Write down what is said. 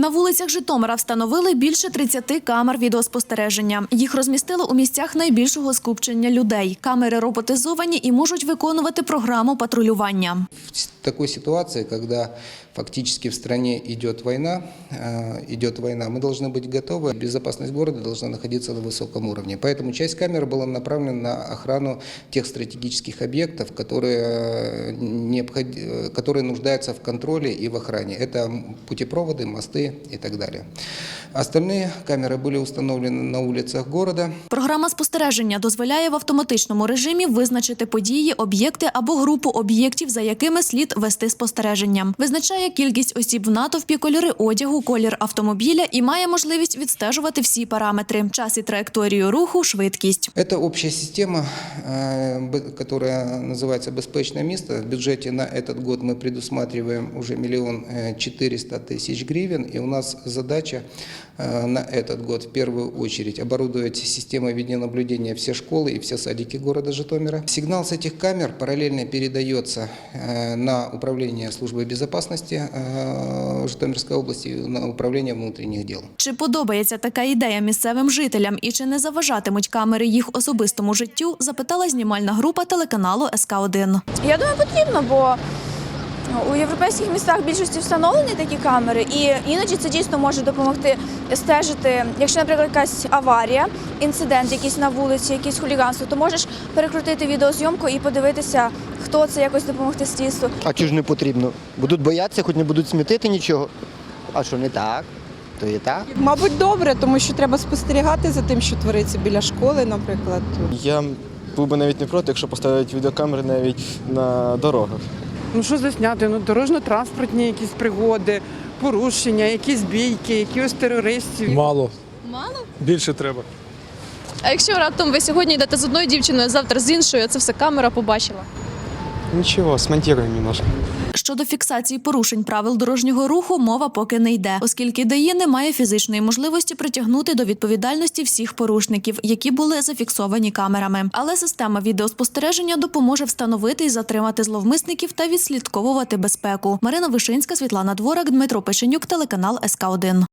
На вулицях Житомира встановили більше 30 камер відеоспостереження. Їх розмістили у місцях найбільшого скупчення людей. Камери роботизовані і можуть виконувати програму патрулювання В с- такой ситуации, когда фактически в стране идет война, э, идет война, мы должны быть готовы. Безопасность города должна находиться на высоком уровне. Поэтому часть камер была направлена на охрану тех стратегических объектов, которые, э, необход- э, которые нуждаются в контроле и в охране. Это путепроводы, мосты и так далее. Остальные камеры были установлены на улицах города. Програма спостереження дозволяє в автоматичному режимі визначити події, об'єкти або групу об'єктів, за якими слід вести спостереження. Визначає кількість осіб в натовпі, кольори одягу, колір автомобіля і має можливість відстежувати всі параметри: час і траєкторію руху, швидкість. Это общая система, э, б- которая называется «Беспечное место». В бюджете на этот год мы предусматриваем уже миллион э, четыреста тысяч гривен, и у нас задача э, на этот год в первую очередь оборудовать системой видеонаблюдения все школы и все садики города Житомира. Сигнал с этих камер параллельно передается э, на служби службы Житомирської області на управління внутрішніх діл. Чи подобається така ідея місцевим жителям і чи не заважатимуть камери їх особистому життю? Запитала знімальна група телеканалу СК 1 Я думаю, потрібно, бо у європейських містах більшості встановлені такі камери, і іноді це дійсно може допомогти стежити. Якщо, наприклад, якась аварія, інцидент, якийсь на вулиці, якесь хуліганство, то можеш перекрутити відеозйомку і подивитися, хто це якось допомогти слідству. А чи ж не потрібно? Будуть боятися, хоч не будуть смітити нічого. А що не так? То і так. Мабуть, добре, тому що треба спостерігати за тим, що твориться біля школи, наприклад. Я був би навіть не проти, якщо поставити відеокамери навіть на дорогах. Ну що засняти? Ну дорожньо-транспортні якісь пригоди, порушення, якісь бійки, якісь терористів. Мало. Мало? Більше треба. А якщо раптом ви сьогодні йдете з одною дівчиною, а завтра з іншою, це все камера побачила. Нічого, смонтуємо немножко. Щодо фіксації порушень правил дорожнього руху мова поки не йде, оскільки ДАІ не має фізичної можливості притягнути до відповідальності всіх порушників, які були зафіксовані камерами. Але система відеоспостереження допоможе встановити і затримати зловмисників та відслідковувати безпеку. Марина Вишинська, Світлана Дворак, Дмитро Пешенюк, телеканал СК 1